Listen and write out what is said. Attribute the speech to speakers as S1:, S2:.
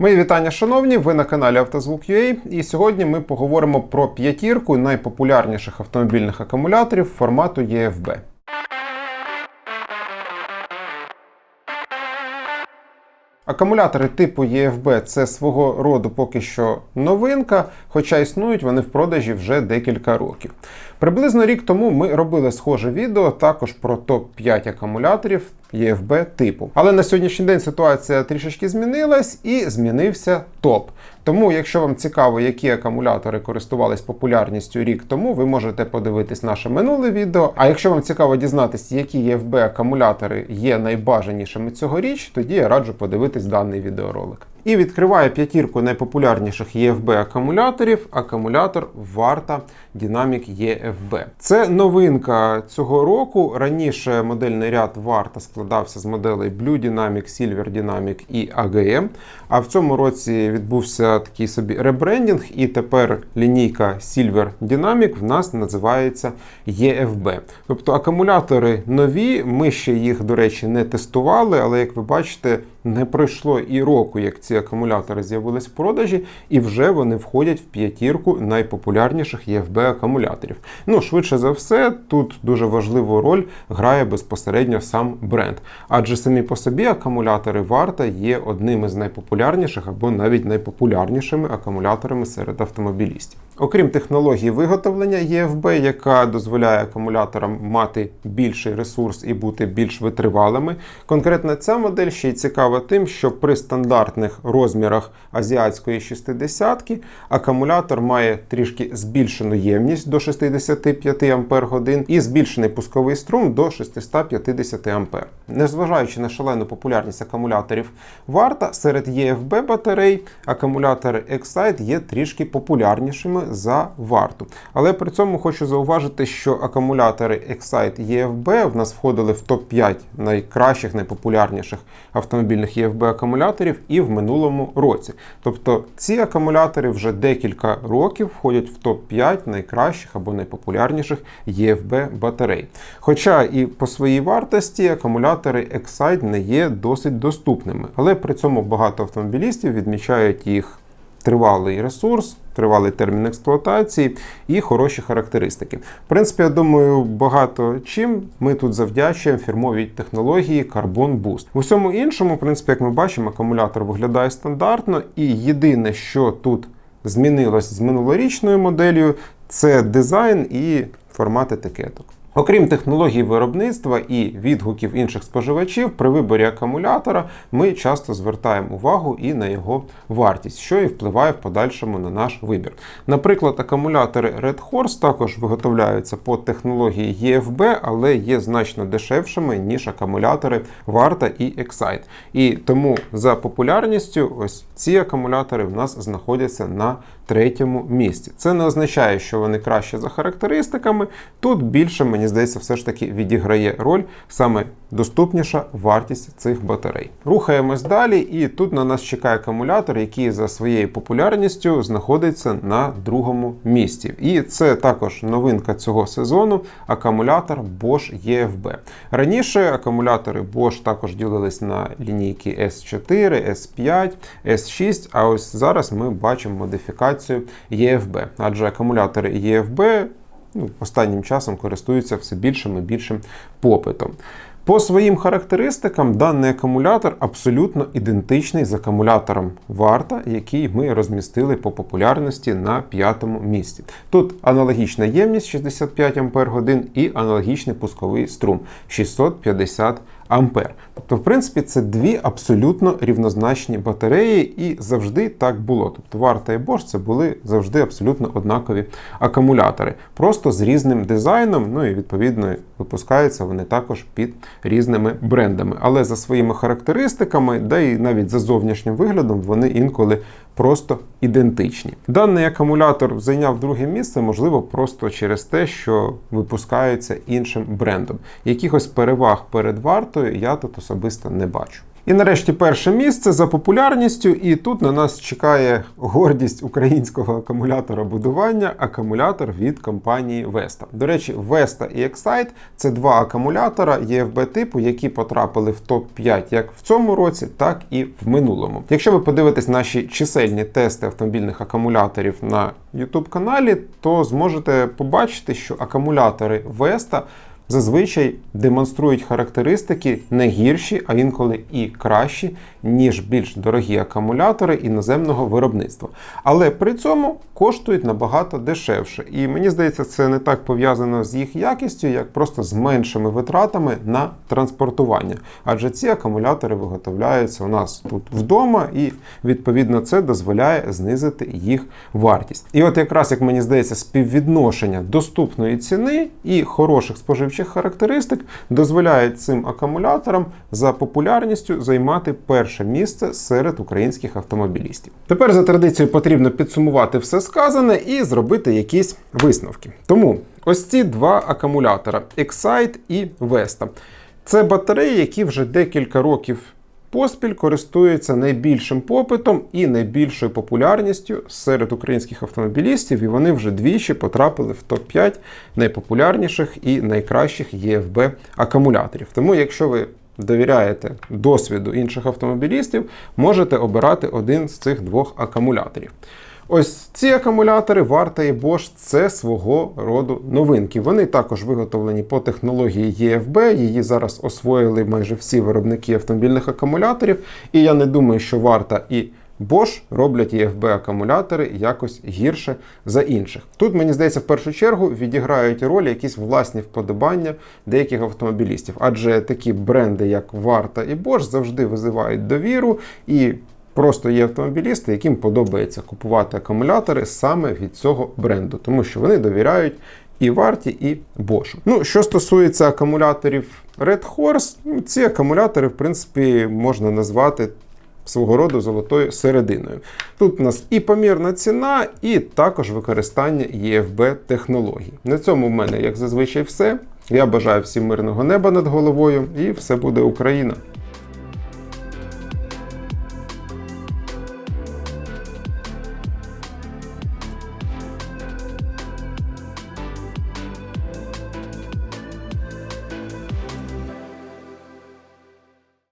S1: Мої вітання, шановні! Ви на каналі Автозвук.ua і сьогодні ми поговоримо про п'ятірку найпопулярніших автомобільних акумуляторів формату EFB. Акумулятори типу EFB це свого роду поки що новинка, хоча існують вони в продажі вже декілька років. Приблизно рік тому ми робили схоже відео також про топ-5 акумуляторів EFB типу. Але на сьогоднішній день ситуація трішечки змінилась і змінився топ. Тому, якщо вам цікаво, які акумулятори користувались популярністю рік тому, ви можете подивитись наше минуле відео. А якщо вам цікаво дізнатися, які ЄФБ акумулятори є найбажанішими цьогоріч, тоді я раджу подивитись даний відеоролик. І відкриває п'ятірку найпопулярніших EFB акумуляторів акумулятор Varta Dynamic EFB. Це новинка цього року. Раніше модельний ряд Varta складався з моделей Blue Dynamic, Silver Dynamic і AGM. А в цьому році відбувся такий собі ребрендінг, і тепер лінійка Silver Dynamic в нас називається EFB. Тобто акумулятори нові. Ми ще їх, до речі, не тестували, але як ви бачите, не пройшло і року, як ці акумулятори з'явились в продажі, і вже вони входять в п'ятірку найпопулярніших EFB акумуляторів. Ну, швидше за все, тут дуже важливу роль грає безпосередньо сам бренд. Адже самі по собі акумулятори варта є одним із найпопулярніших або навіть найпопулярнішими акумуляторами серед автомобілістів. Окрім технології виготовлення EFB, яка дозволяє акумуляторам мати більший ресурс і бути більш витривалими, конкретно ця модель ще й цікава тим, що при стандартних розмірах азіатської 60 акумулятор має трішки збільшену ємність до 65 Ампер і збільшений пусковий струм до 650 Ампер. Незважаючи на шалену популярність акумуляторів варта, серед EFB батарей акумулятори Excite є трішки популярнішими за варту. Але при цьому хочу зауважити, що акумулятори Excite EFB в нас входили в топ-5 найкращих, найпопулярніших автомобільних EFB акумуляторів і в минулому році. Тобто ці акумулятори вже декілька років входять в топ-5 найкращих або найпопулярніших EFB батарей. Хоча і по своїй вартості акумулятори Excite не є досить доступними, але при цьому багато автомобілістів відмічають їх тривалий ресурс, тривалий термін експлуатації і хороші характеристики. В принципі, я думаю, багато чим ми тут завдячуємо фірмовій технології Carbon Boost. В усьому іншому, в принципі, як ми бачимо, акумулятор виглядає стандартно, і єдине, що тут змінилось з минулорічною моделлю, це дизайн і формат етикеток. Окрім технологій виробництва і відгуків інших споживачів, при виборі акумулятора ми часто звертаємо увагу і на його вартість, що і впливає в подальшому на наш вибір. Наприклад, акумулятори Red Horse також виготовляються по технології EFB, але є значно дешевшими, ніж акумулятори Varta і Excite. І тому за популярністю ось ці акумулятори в нас знаходяться на третьому місці. Це не означає, що вони краще за характеристиками. Тут більше, мені здається, все ж таки відіграє роль саме доступніша вартість цих батарей. Рухаємось далі, і тут на нас чекає акумулятор, який за своєю популярністю знаходиться на другому місці. І це також новинка цього сезону акумулятор Bosch EFB. Раніше акумулятори Bosch також ділились на лінійки S4, S5, S6, а ось зараз ми бачимо модифікацію EFB, адже акумулятори EFB ну, останнім часом користуються все більшим і більшим попитом. По своїм характеристикам даний акумулятор абсолютно ідентичний з акумулятором Варта, який ми розмістили по популярності на п'ятому місці. Тут аналогічна ємність 65 Ах і аналогічний пусковий струм 650 Ампер. Тобто, в принципі, це дві абсолютно рівнозначні батареї, і завжди так було. Тобто Варта і Bosch це були завжди абсолютно однакові акумулятори, просто з різним дизайном, ну і відповідно випускаються вони також під різними брендами. Але за своїми характеристиками, да і навіть за зовнішнім виглядом, вони інколи просто ідентичні. Даний акумулятор зайняв друге місце, можливо, просто через те, що випускається іншим брендом. Якихось переваг перед вартою я тут особисто не бачу. І нарешті перше місце за популярністю, і тут на нас чекає гордість українського акумулятора будування акумулятор від компанії Vesta. До речі, Vesta і Excite – це два акумулятора EFB типу, які потрапили в топ-5 як в цьому році, так і в минулому. Якщо ви подивитесь наші чисельні тести автомобільних акумуляторів на YouTube каналі, то зможете побачити, що акумулятори Vesta зазвичай демонструють характеристики не гірші, а інколи і кращі, ніж більш дорогі акумулятори іноземного виробництва. Але при цьому коштують набагато дешевше. І мені здається, це не так пов'язано з їх якістю, як просто з меншими витратами на транспортування. Адже ці акумулятори виготовляються у нас тут вдома, і відповідно це дозволяє знизити їх вартість. І от якраз як мені здається, співвідношення доступної ціни і хороших споживчих характеристик дозволяє цим акумуляторам за популярністю займати перше місце серед українських автомобілістів. Тепер за традицією потрібно підсумувати все сказане і зробити якісь висновки. Тому ось ці два акумулятора Excite і Vesta. Це батареї, які вже декілька років поспіль користується найбільшим попитом і найбільшою популярністю серед українських автомобілістів, і вони вже двічі потрапили в топ-5 найпопулярніших і найкращих ЄФБ акумуляторів. Тому, якщо ви довіряєте досвіду інших автомобілістів, можете обирати один з цих двох акумуляторів. Ось ці акумулятори Варта і Bosch – це свого роду новинки. Вони також виготовлені по технології EFB. Її зараз освоїли майже всі виробники автомобільних акумуляторів. І я не думаю, що Варта і Bosch роблять EFB акумулятори якось гірше за інших. Тут, мені здається, в першу чергу відіграють роль якісь власні вподобання деяких автомобілістів, адже такі бренди, як Варта і Bosch, завжди визивають довіру і. Просто є автомобілісти, яким подобається купувати акумулятори саме від цього бренду, тому що вони довіряють і варті, і Bosch. Ну, що стосується акумуляторів Red Horse, ну, ці акумулятори, в принципі, можна назвати свого роду золотою серединою. Тут у нас і помірна ціна, і також використання EFB технологій. На цьому в мене, як зазвичай, все. Я бажаю всім мирного неба над головою, і все буде Україна.